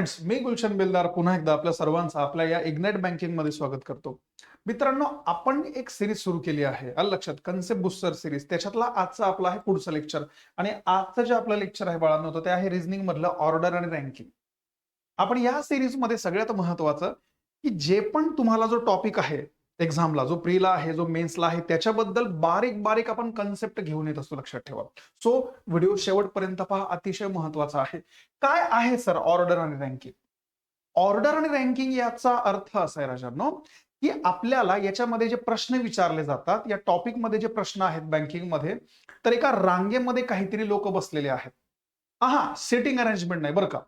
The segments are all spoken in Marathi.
फ्रेंड्स मी गुलशन बेलदार पुन्हा एकदा आपल्या सर्वांचं आपल्या या इग्नेट बँकिंगमध्ये स्वागत करतो. मित्रांनो आपण एक सिरीज सुरू केली आहे. आलं लक्षात? कन्सेप्ट बुस्टर सिरीज त्याच्यातला आजचा आपला आहे पुढचं लेक्चर आणि आजचं जे आपलं लेक्चर आहे बाळांनो होतं ते आहे रिझनिंग मधलं ऑर्डर आणि रँकिंग आपण या सिरीजमध्ये सगळ्यात महत्वाचं की जे पण तुम्हाला जो टॉपिक आहे एक्झामला जो प्रीला आहे जो मेन्सला आहे त्याच्याबद्दल बारीक बारीक आपण कन्सेप्ट घेऊन येत असतो लक्षात ठेवा. सो व्हिडिओ शेवटपर्यंत पहा अतिशय महत्त्वाचा आहे. काय आहे सर ऑर्डर आणि रँकिंग ऑर्डर आणि रँकिंग याचा अर्थ असा आहे राजांनो की आपल्याला याच्यामध्ये जे प्रश्न विचारले जातात या टॉपिकमध्ये जे प्रश्न आहेत बँकिंगमध्ये तर एका रांगेमध्ये काहीतरी लोक बसलेले आहेत. हा सिटिंग अरेंजमेंट नाही बरं का?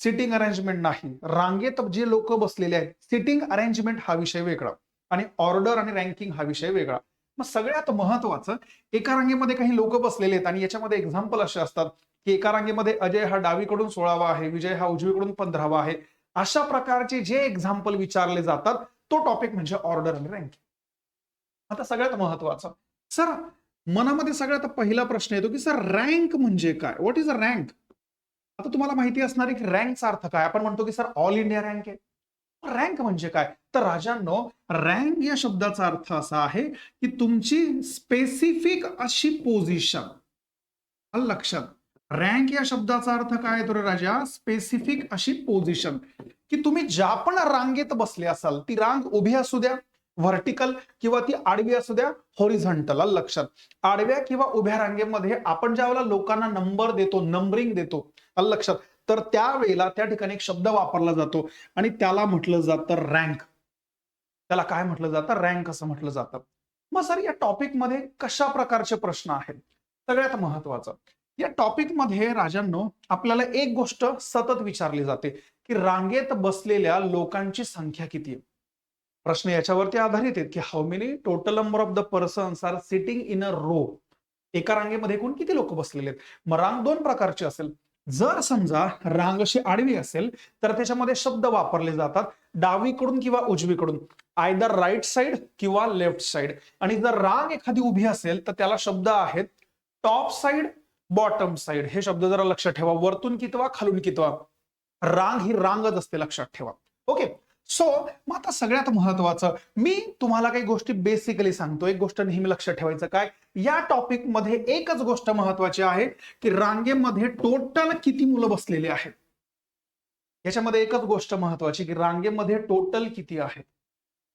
सिटिंग अरेंजमेंट नाही. रांगेत जे लोक बसलेले आहेत सिटिंग अरेंजमेंट हा विषय वेगळा. आणि ऑर्डर आणि रँकिंग हा विषय वेगळा. मग सगळ्यात महत्वाचं एका रांगेमध्ये काही लोक बसलेले आहेत आणि याच्यामध्ये एक्झाम्पल असे असतात की एका रांगेमध्ये अजय हा डावीकडून सोळावा आहे विजय हा उजवीकडून पंधरावा आहे. अशा प्रकारचे जे एक्झाम्पल विचारले जातात तो टॉपिक म्हणजे ऑर्डर आणि रँकिंग आता सगळ्यात महत्वाचं सर मनामध्ये सगळ्यात पहिला प्रश्न येतो की सर रँक म्हणजे काय? व्हॉट इज अ रँक आता तुम्हाला माहिती असणार आहे की रँकचा अर्थ काय? आपण म्हणतो की सर ऑल इंडिया रँक आहे. रँक म्हणजे काय? तर राजांनो रँक या शब्दाचा अर्थ असा आहे की तुमची स्पेसिफिक अशी पोझिशन लक्षात. रँक या शब्दाचा अर्थ काय तर राजा? स्पेसिफिक अशी पोझिशन की तुम्ही ज्या पण रांगेत बसले असाल ती रांग उभी असू द्या व्हर्टिकल किंवा ती आडवी असू द्या हॉरिझॉन्टल लक्षात. आडव्या किंवा उभ्या रांगेमध्ये आपण ज्या वेळेला लोकांना नंबर देतो नंबरिंग देतो लक्षात. तर त्यावेळेला त्या ठिकाणी एक शब्द वापरला जातो आणि त्याला म्हटलं जातं रँक त्याला काय म्हटलं जातं? रँक असं म्हटलं जातं. मग सर या टॉपिकमध्ये कशा प्रकारचे प्रश्न आहेत? सगळ्यात महत्वाचं. या टॉपिकमध्ये राजांनो आपल्याला एक गोष्ट सतत विचारली जाते की रांगेत बसलेल्या लोकांची संख्या किती आहे? प्रश्न याच्यावरती आधारित आहेत की how many total number of the persons are sitting in a row एका रांगेमध्ये एकूण किती लोक बसलेले आहेत? मग रांग दोन प्रकारची असेल. जर समजा रांग अशी आडवी असेल तर त्याच्यामध्ये शब्द वापरले जातात. डावीकडून किंवा उजवीकडून. आयदर राईट साइड किंवा लेफ्ट साइड आणि जर रांग एखादी उभी असेल तर त्याला शब्द आहेत टॉप साइड बॉटम साइड हे शब्द जरा लक्षात ठेवा. वरतून कितवा खालून कितवा? रांग ही रांगच असते लक्षात ठेवा. ओके सो मग आता सगळ्यात महत्वाचं मी तुम्हाला काही गोष्टी बेसिकली सांगतो. एक गोष्ट नेहमी लक्षात ठेवायचं काय? या टॉपिकमध्ये एकच गोष्ट महत्वाची आहे की रांगेमध्ये टोटल किती मुलं बसलेली आहेत? याच्यामध्ये एकच गोष्ट महत्वाची की रांगेमध्ये टोटल किती आहेत?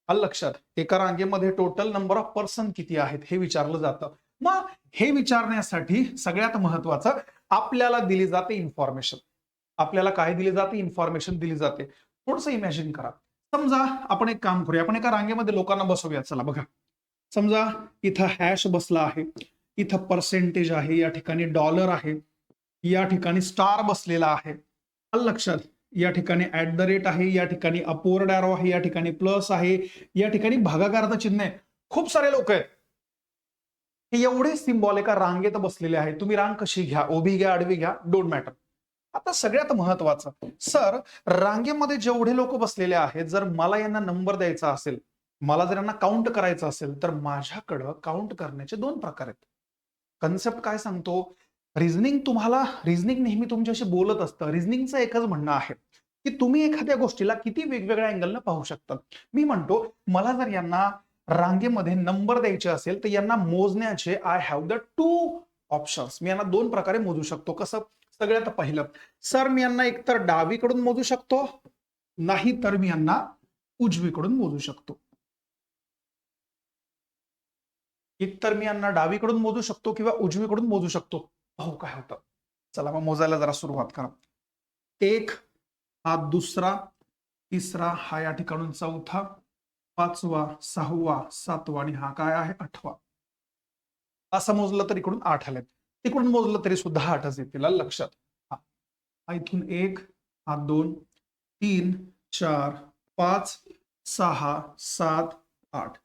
आलं लक्षात एका रांगेमध्ये टोटल नंबर ऑफ पर्सन किती आहेत हे विचारलं जातं. मग हे विचारण्यासाठी सगळ्यात महत्वाचं आपल्याला दिली जाते इन्फॉर्मेशन आपल्याला काय दिली जाते? इन्फॉर्मेशन दिली जाते. थोडस इमॅजिन करा. समजा आपण एक काम करूया. आपण एका रांगेमध्ये लोकांना बसवूया. चला बघा. समजा इथं हॅश बसला आहे. इथं पर्सेंटेज आहे. या ठिकाणी डॉलर आहे. या ठिकाणी स्टार बसलेला आहे. लक्षात. या ठिकाणी ऍट द रेट आहे. या ठिकाणी अपोवर्ड अॅरो आहे. या ठिकाणी प्लस आहे. या ठिकाणी भागाकाराचं चिन्ह आहे. खूप सारे लोक आहेत. हे एवढे सिम्बॉल एका रांगेत बसलेले आहेत. तुम्ही रांग कशी घ्या? उभी घ्या आडवी घ्या. डोंट मॅटर आता सगळ्यात महत्वाचं सर रांगेमध्ये जेवढे लोक बसलेले आहेत जर मला यांना नंबर द्यायचा असेल मला जर यांना काउंट करायचं असेल तर माझ्याकडं काउंट करण्याचे दोन प्रकार आहेत. कन्सेप्ट काय सांगतो? रिझनिंग तुम्हाला रिझनिंग नेहमी तुमच्याशी बोलत असतं. रिझनिंगचं एकच म्हणणं आहे की तुम्ही एखाद्या गोष्टीला किती वेगवेगळ्या अँगलनं पाहू शकता. मी म्हणतो मला जर यांना रांगेमध्ये नंबर द्यायचे असेल तर यांना मोजण्याचे I have the two options मी यांना दोन प्रकारे मोजू शकतो. कसं? सगळ्यात पहिलं. सर मी यांना एकतर डावीकडून मोजू शकतो नाही तर मी यांना उजवीकडून मोजू शकतो. एकतर मी यांना डावीकडून मोजू शकतो किंवा उजवीकडून मोजू शकतो. हो काय होतं? चला मग मोजायला जरा सुरुवात करा. एक हा दुसरा तिसरा हा या ठिकाणून चौथा पाचवा सहावा सातवा आणि हा काय आहे? आठवा. असं मोजलं तर इकडून आठ आलेत. तिकडून मोजलं तरी सुद्धा आठच येतील लक्षात. हा. इथून एक हा दोन तीन चार पाच सहा सात आठ.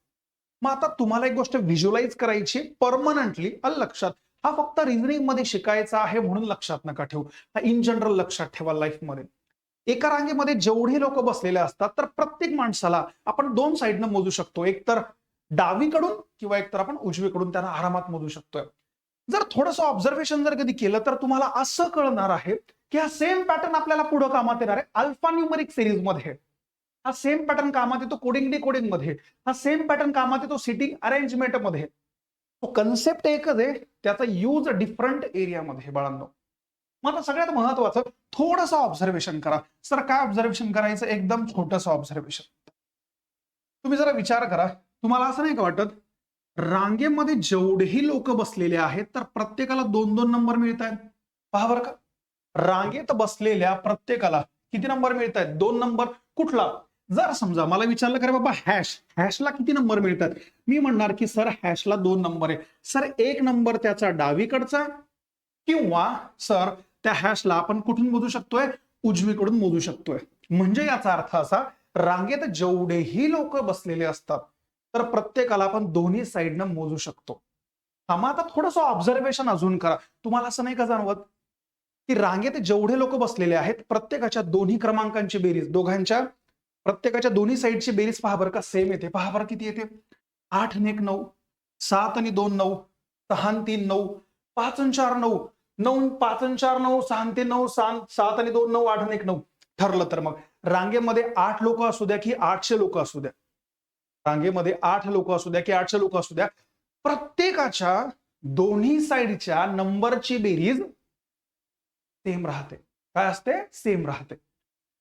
मग आता तुम्हाला एक गोष्ट व्हिज्युअलाइज करायची परमनंटली अल लक्षात. हा फक्त रिझनिंगमध्ये शिकायचा आहे म्हणून लक्षात नका ठेवू. हा इन जनरल लक्षात ठेवा लाईफमध्ये एका रांगेमध्ये जेवढे लोक बसलेले असतात तर प्रत्येक माणसाला आपण दोन साईडनं मोजू शकतो. एक तर डावीकडून किंवा एक तर आपण उजवीकडून त्यांना आरामात मोजू शकतोय. जर थोडस ऑब्झर्वेशन जर कधी केलं तर तुम्हाला असं कळणार आहे की हा सेम पॅटर्न आपल्याला पुढे कामात येणार आहे. अल्फा सिरीजमध्ये. हा सेम पॅटर्न कामात येतो कोडिंग डिकोडिंगमध्ये. हा सेम पॅटर्न कामात येतो सिटिंग अरेंजमेंटमध्ये. तो कन्सेप्ट एकच आहे त्याचा यूज डिफरंट एरियामध्ये बाळांनो. मग आता सगळ्यात महत्वाचं थोडंसं ऑब्झर्वेशन करा. सर काय ऑब्झर्वेशन करायचं? एकदम छोटंसं ऑब्झर्वेशन तुम्ही जरा विचार करा. तुम्हाला असं नाही का वाटत रांगेमध्ये जेवढेही लोक बसलेले आहेत तर प्रत्येकाला दोन दोन नंबर मिळत आहेत पहा बरं का. रांगेत बसलेल्या प्रत्येकाला किती नंबर मिळत आहेत दोन नंबर कुठला? जर समजा मला विचारलं का रे बाबा हॅश हॅशला किती नंबर मिळतात? मी म्हणणार की सर हॅशला दोन नंबर आहे. सर एक नंबर त्याचा डावीकडचा किंवा सर त्या हॅशला आपण कुठून मोजू शकतोय? उजवीकडून मोजू शकतोय. म्हणजे याचा अर्थ असा रांगेत जेवढेही लोक बसलेले असतात तर प्रत्येकाला आपण दोन्ही साईडनं मोजू शकतो. हा मग आता थोडंसं ऑब्झर्वेशन अजून करा. तुम्हाला असं नाही का जाणवत? की रांगेत जेवढे लोक बसलेले आहेत प्रत्येकाच्या दोन्ही क्रमांकांची बेरीज दोघांच्या प्रत्येकाच्या दोन्ही साईडची बेरीज पहा बरं का सेम येते. पहा बरं किती येते? आठ आणि एक नऊ सात आणि दोन नऊ सहा तीन नऊ पाच आणि चार नऊ नऊ पाच आणि चार नऊ सहा ते नऊ सहा सात आणि दोन नऊ आठ आणि एक नऊ. ठरलं तर मग. रांगेमध्ये आठ लोक असू द्या की आठशे लोक असू द्या. रांगेमध्ये आठ लोक असू द्या की आठशे लोक असू द्या प्रत्येकाच्या दोन्ही साईडच्या नंबरची बेरीज सेम राहते. काय असते? सेम राहते.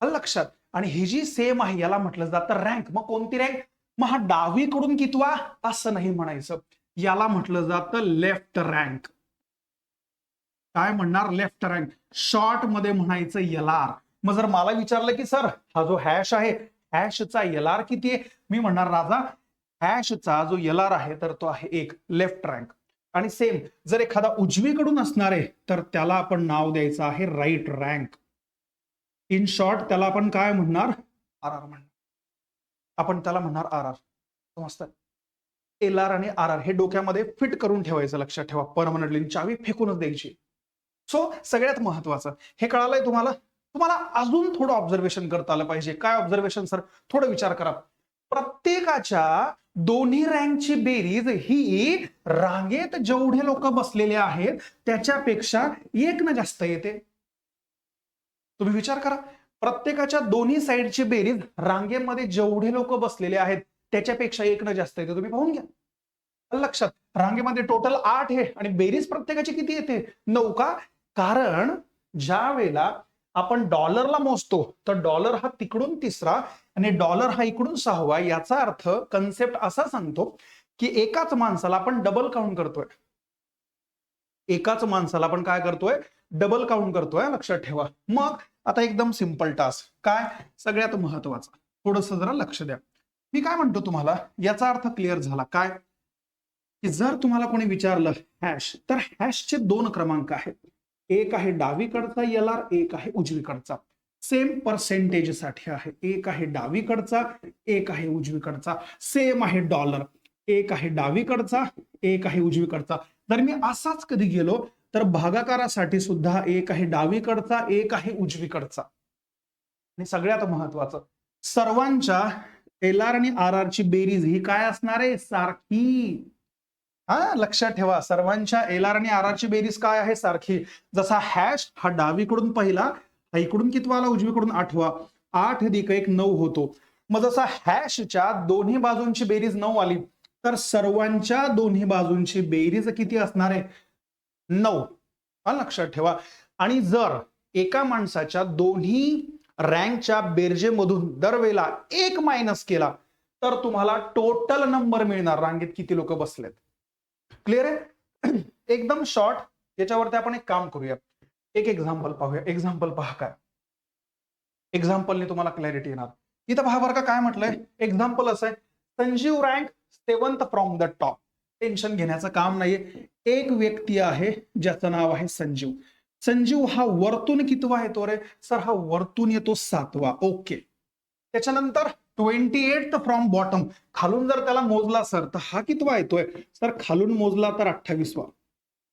लक्षात. आणि ही जी सेम आहे याला म्हटलं जातं रँक मग कोणती रँक मग हा डावीकडून कितवा? असं नाही म्हणायचं. याला म्हटलं जातं लेफ्ट रँक काय म्हणणार? लेफ्ट रँक शॉर्टमध्ये म्हणायचं एलआर मग जर मला विचारलं की सर हा जो हॅश आहे हॅशचा एलआर किती आहे? मी म्हणणार राजा हॅशचा जो एल आर आहे तर तो आहे एक लेफ्ट रँक आणि सेम जर एखादा उजवीकडून असणार आहे तर त्याला आपण नाव द्यायचं आहे राईट रँक इन शॉर्ट त्याला आपण काय म्हणणार? आर आर म्हणणार. आपण त्याला म्हणणार आर आर समजतं एल आर आणि आर आर हे डोक्यामध्ये फिट करून ठेवायचं लक्षात ठेवा. परमनंटली चावी फेकूनच द्यायची. सो सगळ्यात महत्वाचं हे कळालंय तुम्हाला? तुम्हाला अजून थोडं ऑब्झर्वेशन करता आलं पाहिजे. काय ऑब्झर्वेशन सर थोडं विचार करा. प्रत्येकाच्या दोन्ही रँकची बेरीज ही रांगेत जेवढे लोक बसलेले आहेत त्याच्यापेक्षा एक ना जास्त येते. तुम्ही विचार करा. प्रत्येकाच्या दोन्ही साईडची बेरीज रांगेमध्ये जेवढे लोक बसलेले आहेत त्याच्यापेक्षा एक ना जास्त येते. तुम्ही पाहून घ्या. लक्षात रांगेमध्ये टोटल आठ आहे आणि बेरीज प्रत्येकाची किती येते? नऊ का? कारण ज्या वेळेला आपण डॉलरला मोजतो तर डॉलर हा तिकडून तिसरा आणि डॉलर हा इकडून सहावा याचा अर्थ कन्सेप्ट असा सांगतो की एकाच माणसाला आपण डबल काउंट करतोय. एकाच माणसाला आपण काय करतोय? डबल काउंट करतोय लक्षात ठेवा. मग आता एकदम सिंपल टास्क काय? सगळ्यात महत्वाचं. थोडस जरा लक्ष द्या. मी काय म्हणतो तुम्हाला? याचा अर्थ क्लिअर झाला. काय? की जर तुम्हाला कोणी विचारलं हॅश तर हॅशचे दोन क्रमांक आहेत. एक आहे डावीकडचा एल आर एक आहे उजवीकडचा. सेम पर्सेंटेजसाठी आहे. एक आहे डावीकडचा एक आहे उजवीकडचा. सेम आहे डॉलर एक आहे डावीकडचा एक आहे उजवीकडचा. जर मी असाच कधी गेलो तर भागाकारासाठी सुद्धा एक आहे डावीकडचा एक आहे उजवीकडचा. आणि सगळ्यात महत्वाचं सर्वांच्या एल आर आणि आर आर ची बेरीज ही काय असणार आहे? सारखी. हा लक्षात ठेवा. सर्वांच्या एल आर आणि आर आरची बेरीज काय आहे सारखी? जसा हॅश हा डावीकडून पहिला हा इकडून कितवा आला उजवीकडून आठवा. आठ अधिक एक नऊ होतो. मग जसा हॅशच्या दोन्ही बाजूंची बेरीज नऊ आली तर सर्वांच्या दोन्ही बाजूंची बेरीज किती असणार आहे? नऊ. हा लक्षात ठेवा. आणि जर एका माणसाच्या दोन्ही रँकच्या बेरजेमधून दरवेळेला एक मायनस केला तर तुम्हाला टोटल नंबर मिळणार. रांगेत किती लोक बसलेत? क्लिअर आहे एकदम शॉर्ट याच्यावरती आपण एक काम करूया. एक एक्झाम्पल पाहूया. एक्झाम्पल पहा काय. एक्झाम्पलने तुम्हाला क्लॅरिटी येणार. इथं पहा बरं का काय म्हटलंय? एक्झाम्पल असं आहे. Sanjeev rank seventh from the top tension घेण्याचं काम नाहीये. एक व्यक्ती आहे, ज्याचं नाव आहे संजीव. संजीव हा वरतून कितवा येतो रे सर, हा वरतून येतो सातवा. ओके त्याच्यानंतर ट्वेंटी एट फ्रॉम बॉटम. खालून जर त्याला मोजला सर तर हा कितवा येतोय? सर खालून मोजला तर अठ्ठावीसवा.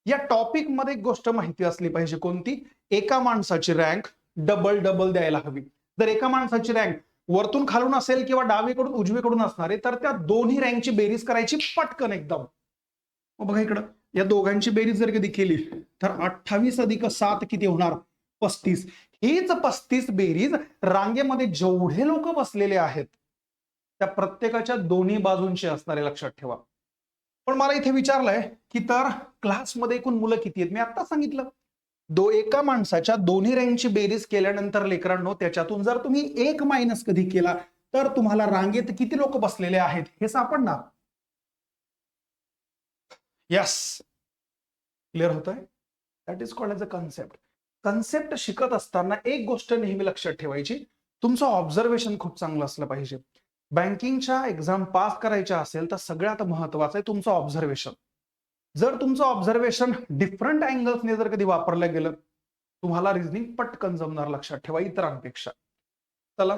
या टॉपिकमध्ये एक गोष्ट माहिती असली पाहिजे कोणती? एका माणसाची रँक डबल डबल द्यायला हवी. जर एका माणसाची रँक वरतून खालून असेल किंवा डावीकडून उजवीकडून असणारे तर त्या दोन्ही रँकची बेरीज करायची पटकन एकदम. बघा इकडं. या दोघांची बेरीज जर कधी केली तर अठ्ठावीस अधिक सात किती होणार? पस्तीस. हीच पस्तीस बेरीज रांगेमध्ये जेवढे लोक बसलेले आहेत त्या प्रत्येकाच्या दोन्ही बाजूंची असणारे लक्षात ठेवा. पण मला इथे विचारलंय की तर क्लासमध्ये एकूण मुलं किती आहेत? मी आता सांगितलं. दो एका माणसाच्या दोन्ही रँकची बेरीज केल्यानंतर लेकरांनो त्याच्यातून जर तुम्ही एक मायनस कधी केला तर तुम्हाला रांगेत किती लोक बसलेले आहेत हे सापडणार. यस क्लिअर होत आहे that is called as a concept concept शिकत असताना एक गोष्ट नेहमी लक्षात ठेवायची तुमचं ऑब्झर्वेशन खूप चांगलं असलं पाहिजे. बँकिंगच्या एक्झाम पास करायच्या असेल तर सगळ्यात महत्वाचं आहे तुमचं ऑब्झर्वेशन जर तुमचं ऑब्झर्वेशन डिफरंट अँगल्सने जर कधी वापरलं गेलं तुम्हाला रिझनिंग पटकन जमणार लक्षात ठेवा इतरांपेक्षा. चला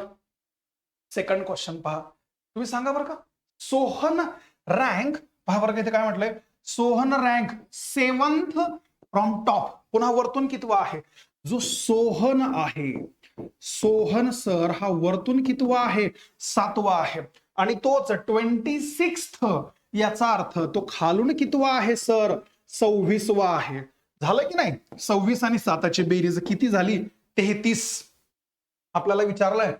सेकंड क्वेश्चन पहा. तुम्ही सांगा बरं का सोहन रँक पहा बरं का इथे काय म्हटलंय Sohan rank seventh from top पुन्हा वरतून कितवा आहे? जो सोहन आहे. सोहन सर हा वरतून कितवा आहे? सातवा आहे. आणि तोच ट्वेंटी सिक्स याचा अर्थ तो खालून कितवा आहे सर? सव्वीसवा आहे. झालं की नाही? सव्वीस आणि साताची बेरीज किती झाली? तेहतीस. आपल्याला विचारलंय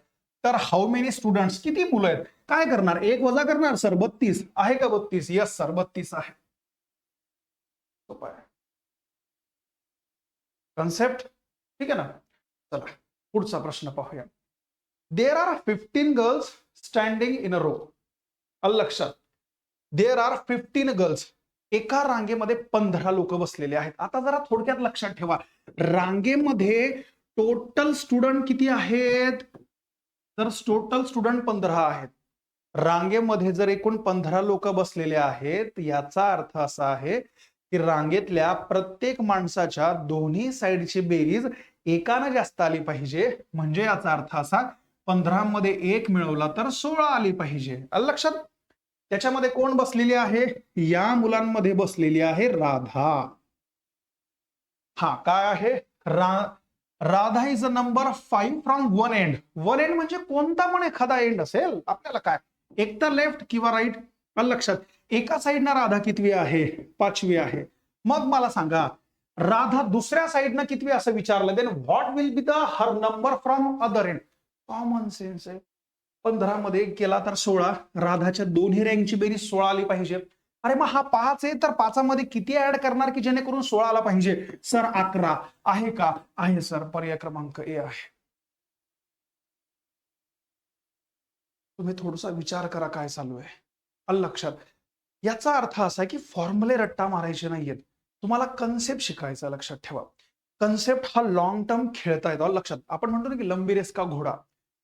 तर हाऊ मेनी स्टुडंट्स किती मुलं आहेत? काय करणार? एक वजा करणार सर? बत्तीस. आहे का बत्तीस? यस सर बत्तीस आहे. सोपं आहे. कन्सेप्ट ठीक आहे ना? चला पुढचा प्रश्न पाहूया. There are fifteen girls standing in a row लक्षात. देर आर फिफ्टीन गर्ल्स एका रांगेमध्ये पंधरा लोक बसलेले आहेत. आता जरा थोडक्यात लक्षात ठेवा. रांगेमध्ये टोटल स्टुडंट किती आहेत? तर टोटल स्टुडंट पंधरा आहेत. रांगेमध्ये जर एकूण पंधरा लोक बसलेले आहेत याचा अर्थ असा आहे की रांगेतल्या प्रत्येक माणसाच्या दोन्ही साईडची बेरीज एकानं जास्त आली पाहिजे. म्हणजे याचा अर्थ असा पंधरा मध्ये एक मिळवला तर सोळा आली पाहिजे. लक्षात? त्याच्यामध्ये कोण बसलेली आहे? या मुलांमध्ये बसलेली आहे राधा. हा काय आहे? रा Radha is a number five from one end one end म्हणजे कोणता पण एखादा एंड असेल आपल्याला काय? एक तर लेफ्ट किंवा राईट लक्षात एका साईडनं राधा कितवी आहे पाचवी आहे. मग मला सांगा राधा दुसऱ्या साईडनं कितवी असं विचारलं? Then what will be the her number from other end common sense आहे. पंधरा मध्ये केला तर सोळा राधाच्या दोन्ही रँकची बेरीज सोळा आली पाहिजे. अरे मग हा पाच आहे तर पाचामध्ये किती ऍड करणार की जेणेकरून सोळा आला पाहिजे? सर अकरा. आहे का? आहे सर पर्याय क्रमांक ए आहे. तुम्ही थोडासा विचार करा काय चालू आहे. अल लक्षात. याचा अर्थ असा आहे की फॉर्म्युले रट्टा मारायचे नाहीयेत. तुम्हाला कन्सेप्ट शिकायचा लक्षात ठेवा. कन्सेप्ट हा लॉंग टर्म खेळता येतो लक्षात. आपण म्हणतो ना की लंबी रेस का घोडा.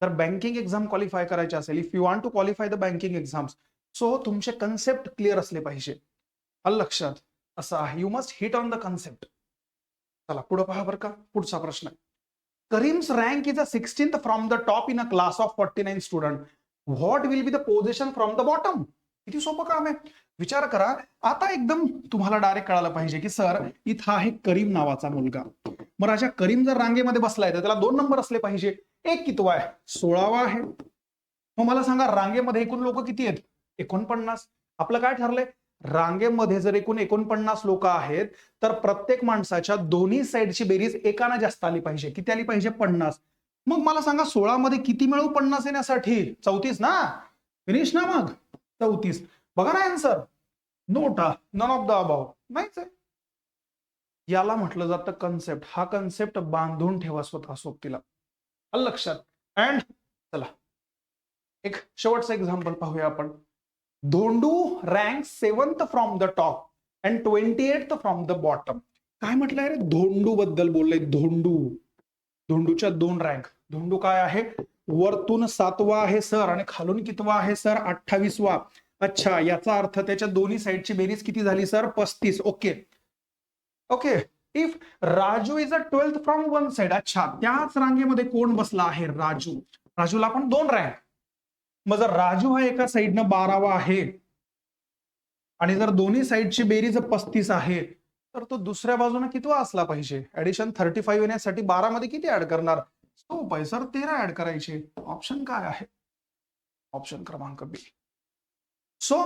तर बँकिंग एक्झाम क्वालिफाय करायची असेल if you want to qualify the banking exams so तुमचे कन्सेप्ट क्लिअर असले पाहिजे. अल लक्षात असं आहे. You must hit on the concept चला पुढे पहा बरं का. पुढचा प्रश्न Karim's rank is a sixteen from the top in a class of forty nine student what will be the position from the bottom किती सोपं काम आहे? विचार करा. आता एकदम तुम्हाला डायरेक्ट कळायला पाहिजे की सर इथं आहे करीम नावाचा मुलगा. मग राजा करीम जर रांगेमध्ये बसलाय तर त्याला दोन नंबर असले पाहिजे. एक कितवा आहे? सोळावा आहे. मग मला सांगा रांगेमध्ये एकूण लोक किती आहेत? एकोणपन्नास. आपलं काय ठरलंय? रांगेमध्ये जर एकूण एकोणपन्नास लोक आहेत तर प्रत्येक माणसाच्या दोन्ही साईडची बेरीज एकाना जास्त आली पाहिजे. किती आली पाहिजे? पन्नास. मग मला सांगा सोळामध्ये किती मिळवू पन्नास येण्यासाठी? चौतीस ना? फिनिश ना मग? चौतीस. बघा ना आन्सर नोटा नन ऑफ द अबाव नाहीच आहे. याला म्हटलं जातं कन्सेप्ट हा कन्सेप्ट बांधून ठेवा स्वतः सोबतीला. लक्षात? अँड चला. एक शेवटचं एक्झाम्पल पाहूया आपण. Dhondu rank seventh from the top and twenty eight from the bottom काय म्हटलंय रे? धोंडू बद्दल बोललंय धोंडू. धोंडूच्या दोन रँक धोंडू काय आहे? वरतून सातवा आहे सर आणि खालून कितवा आहे सर? अठ्ठावीसवा. अच्छा याचा अर्थ त्याच्या दोन्ही साईडची बेरीज किती झाली सर? पस्तीस. Okay. Okay. If Raju is a twelfth from one side अच्छा त्याच रांगेमध्ये कोण बसला आहे? राजू. राजूला आपण दोन रँक मग जर राजू हा एका साईडनं बारावा आहे आणि जर दोन्ही साईडची बेरीज पस्तीस आहे तर तो दुसऱ्या बाजूने कितवा असला पाहिजे? ऍडिशन थर्टी फाईव्ह येण्यासाठी बारा मध्ये किती ऍड करणार? सोप आहे सर तेरा ऍड करायचे. ऑप्शन काय आहे? ऑप्शन क्रमांक बी सो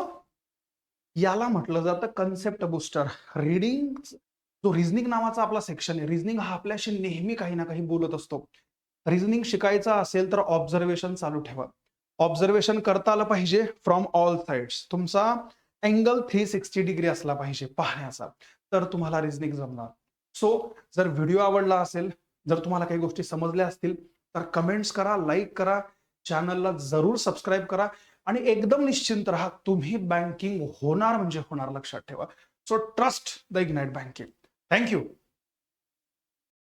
याला म्हटलं जातं कन्सेप्ट बुस्टर रिडिंग जो रिझनिंग नावाचा आपला सेक्शन आहे रिझनिंग हा आपल्याशी नेहमी काही ना काही बोलत असतो. रिझनिंग शिकायचा असेल तर ऑब्झर्वेशन चालू ठेवा. ऑब्झर्वेशन करता आलं पाहिजे फ्रॉम ऑल साइड्स तुमचा अँगल थ्री सिक्स्टी डिग्री असला पाहिजे पाहण्याचा. तर तुम्हाला रिझनिंग जमणार. सो जर व्हिडिओ आवडला असेल जर तुम्हाला काही गोष्टी समजल्या असतील तर कमेंट्स करा लाईक करा चॅनलला जरूर सबस्क्राईब करा आणि एकदम निश्चिंत राहा तुम्ही बँकिंग होणार म्हणजे होणार लक्षात ठेवा. So trust the ignite banking thank you